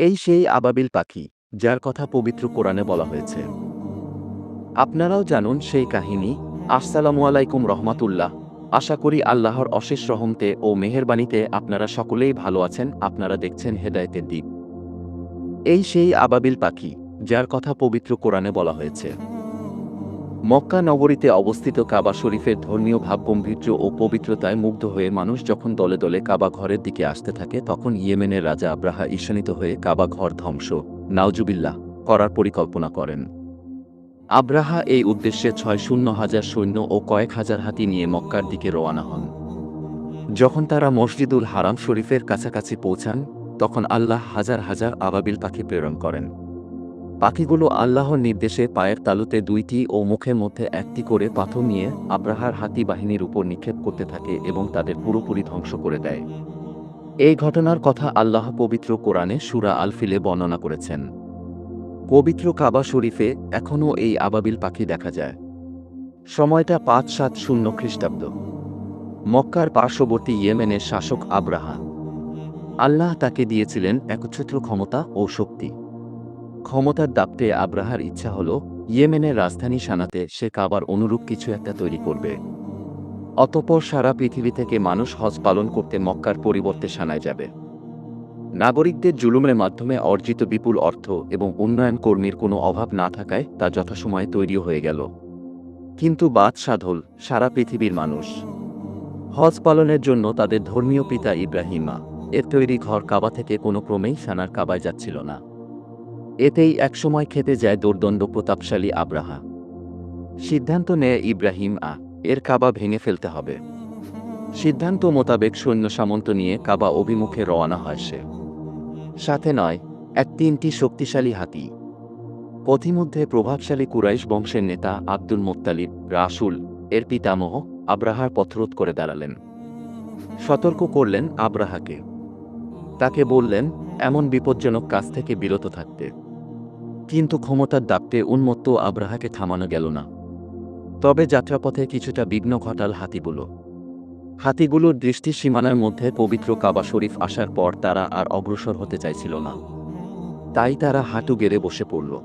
এই সেই আবাবিল পাখি, যার কথা পবিত্র কোরআনে বলা হয়েছে। আপনারাও জানুন সেই কাহিনী। আসসালামু আলাইকুম রহমাতুল্লাহ। আশা করি আল্লাহর অশেষ রহমতে ও মেহেরবানিতে আপনারা সকলেই ভালো আছেন। আপনারা দেখছেন হেদায়তের দ্বীপ। এই সেই আবাবিল পাখি, যার কথা পবিত্র কোরআনে বলা হয়েছে। মক্কা নগরীতে অবস্থিত কাবা শরীফের ধর্মীয় ভাবগম্ভীর্য ও পবিত্রতায় মুগ্ধ হয়ে মানুষ যখন দলে দলে কাবা ঘরের দিকে আসতে থাকে, তখন ইয়েমেনের রাজা আব্রাহা ঈশানিত হয়ে কাবা ঘর ধ্বংস। নাওজুবিল্লাহ, করার পরিকল্পনা করেন। আব্রাহা এই উদ্দেশ্যে ছয় শূন্য হাজার সৈন্য ও কয়েক হাজার হাতি নিয়ে মক্কার দিকে রওয়ানা হন। যখন তারা মসজিদুল হারাম শরীফের কাছাকাছি পৌঁছান, তখন আল্লাহ হাজার হাজার আবাবিল পাখি প্রেরণ করেন। পাখিগুলো আল্লাহর নির্দেশে পায়ের তালুতে দুইটি ও মুখের মধ্যে একটি করে পাথর নিয়ে আব্রাহার হাতি বাহিনীর উপর নিক্ষেপ করতে থাকে এবং তাদের পুরোপুরি ধ্বংস করে দেয়। এই ঘটনার কথা আল্লাহ পবিত্র কোরআনে সুরা আলফিলে বর্ণনা করেছেন। পবিত্র কাবা শরীফে এখনও এই আবাবিল পাখি দেখা যায়। সময়টা পাঁচ সাত শূন্য খ্রিস্টাব্দ। মক্কার পার্শ্ববর্তী ইয়েমেনের শাসক আব্রাহা আল্লাহ তাকে দিয়েছিলেন একচ্ছত্র ক্ষমতা ও শক্তি। ক্ষমতার দাপটে আব্রাহার ইচ্ছা হল ইয়েমেনের রাজধানী সানাতে সে কাবার অনুরূপ কিছু একটা তৈরি করবে। অতপর সারা পৃথিবী থেকে মানুষ হজ পালন করতে মক্কার পরিবর্তে সানায় যাবে। নাগরিকদের জুলুমের মাধ্যমে অর্জিত বিপুল অর্থ এবং উন্নয়ন কর্মীর কোনো অভাব না থাকায় তা যথাসময়ে তৈরি হয়ে গেল। কিন্তু বাদ সাধল সারা পৃথিবীর মানুষ। হজ পালনের জন্য তাদের ধর্মীয় পিতা ইব্রাহিমা। এর তৈরি ঘর কাবা থেকে কোনো ক্রমেই সানার কাবায় যাচ্ছিল না। এতেই একসময় খেতে যায় দোর্দণ্ড প্রতাপশালী আব্রাহা। সিদ্ধান্ত নেয় ইব্রাহিম আ, এর কাবা ভেঙে ফেলতে হবে। সিদ্ধান্ত মোতাবেক সৈন্য সামন্ত নিয়ে কাবা অভিমুখে রওনা হয় সে। সাথে নয়, এক তিনটি শক্তিশালী হাতি। পথিমধ্যে প্রভাবশালী কুরাইশ বংশের নেতা আব্দুল মোত্তালিব, রাসুল, এর পিতামহ আব্রাহার পথরোধ করে দাঁড়ালেন। সতর্ক করলেন আব্রাহাকে। তাকে বললেন, এমন বিপজ্জনক কাজ থেকে বিরত থাকতে। কিন্তু ক্ষমতার দাপটে উন্মত্ত আব্রাহাকে থামানো গেল না। তবে যাত্রাপথে কিছুটা বিঘ্ন ঘটাল হাতিগুলো। হাতিগুলোর দৃষ্টি সীমানার মধ্যে পবিত্র কাবা শরীফ আসার পর তারা আর অগ্রসর হতে চাইছিল না। তাই তারা হাঁটু গেড়ে বসে পড়ল।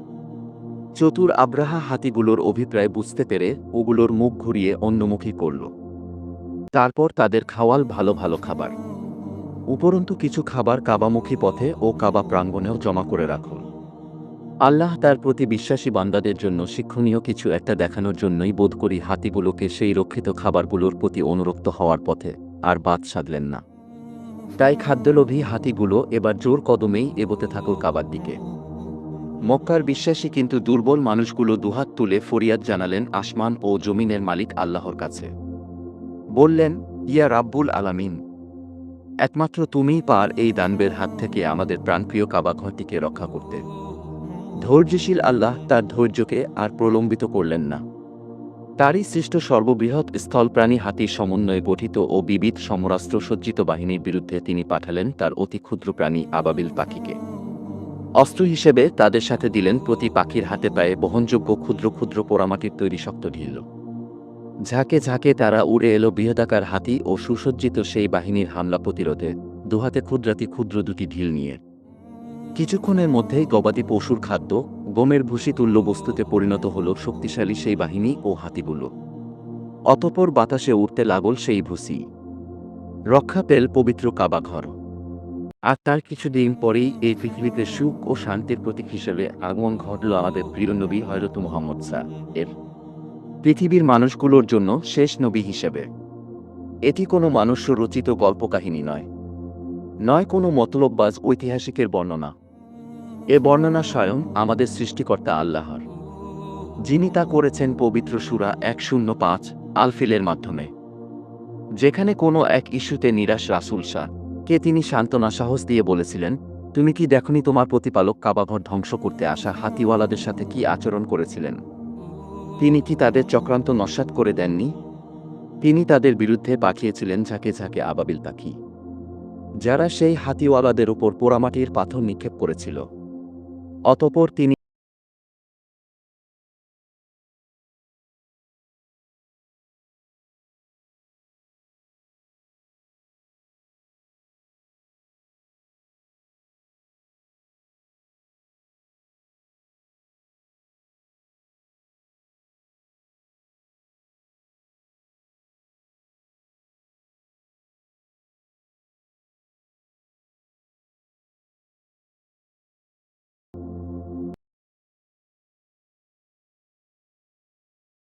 চতুর আব্রাহা হাতিগুলোর অভিপ্রায় বুঝতে পেরে ওগুলোর মুখ ঘুরিয়ে অন্যমুখী করল। তারপর তাদের খাওয়াল ভালো ভালো খাবার। উপরন্তু কিছু খাবার কাবামুখী পথে ও কাবা প্রাঙ্গণেও জমা করে রাখুন আল্লাহ তার প্রতি বিশ্বাসী বান্দাদের জন্য শিক্ষণীয় কিছু একটা দেখানোর জন্যই বোধ করি হাতিগুলোকে সেই রক্ষিত খাবারগুলোর প্রতি অনুরক্ত হওয়ার পথে আর বাদ সাধলেন না। তাই খাদ্যলোভী হাতিগুলো এবার জোর কদমেই এগোতে থাকল কাবার দিকে। মক্কার বিশ্বাসী কিন্তু দুর্বল মানুষগুলো দুহাত তুলে ফরিয়াদ জানালেন আসমান ও জমিনের মালিক আল্লাহর কাছে। বললেন, ইয়া রাব্বুল আলামিন, একমাত্র তুমিই পার এই দানবের হাত থেকে আমাদের প্রাণপ্রিয় কাবাঘরটিকে রক্ষা করতে। ধৈর্যশীল আল্লাহ তার ধৈর্যকে আর প্রলম্বিত করলেন না। তারই সৃষ্ট সর্ববৃহৎ স্থলপ্রাণী হাতির সমন্বয়ে গঠিত ও বিবিধ সমরাস্ত্র সজ্জিত বাহিনীর বিরুদ্ধে তিনি পাঠালেন তার অতি ক্ষুদ্র প্রাণী আবাবিল পাখিকে। অস্ত্র হিসেবে তাদের সাথে দিলেন প্রতি পাখির হাতে পায়ে বহনযোগ্য ক্ষুদ্র ক্ষুদ্র পোড়ামাটির তৈরি শক্ত ঢিল। ঝাঁকে ঝাঁকে তারা উড়ে এলো বৃহদাকার হাতি ও সুসজ্জিত সেই বাহিনীর হামলা প্রতিরোধে। দুহাতে ক্ষুদ্রাতি ক্ষুদ্র দুটি ঢিল নিয়ে। কিছুক্ষণের মধ্যেই গবাদি পশুর খাদ্য, গমের ভুসি তুল্য বস্তুতে পরিণত হল শক্তিশালী সেই বাহিনী ও হাতিগুলো। অতপর বাতাসে উঠতে লাগল সেই ভুসি। রক্ষা পেল পবিত্র কাবাঘর আর তার কিছুদিন পরেই এই পৃথিবীতে সুখ ও শান্তির প্রতীক হিসেবে আগমন ঘটল আমাদের প্রিয় নবী হয়রত মোহাম্মদ শাহ এর পৃথিবীর মানুষগুলোর জন্য শেষ নবী হিসেবে। এটি কোনো মানুষ রচিত গল্পকাহিনী নয়। নয় কোনো মতলববাজ ঐতিহাসিকের বর্ণনা। এ বর্ণনা স্বয়ং আমাদের সৃষ্টিকর্তা আল্লাহর, যিনি তা করেছেন পবিত্র সুরা এক শূন্য পাঁচ আলফিলের মাধ্যমে, যেখানে কোনো এক ইস্যুতে নিরাশ রাসুল শাহ কে তিনি সান্ত্বনা সাহস দিয়ে বলেছিলেন, তুমি কি দেখনি তোমার প্রতিপালক কাবাঘর ধ্বংস করতে আসা হাতিওয়ালাদের সাথে কি আচরণ করেছিলেন? তিনি কি তাদের চক্রান্ত নস্বাত করে দেননি? তিনি তাদের বিরুদ্ধে পাঠিয়েছিলেন ঝাঁকে ঝাঁকে আবাবিল পাখি যারা সেই হাতিওয়ালাদের উপর পোড়ামাটির পাথর নিক্ষেপ করেছিল। অতপর তিনি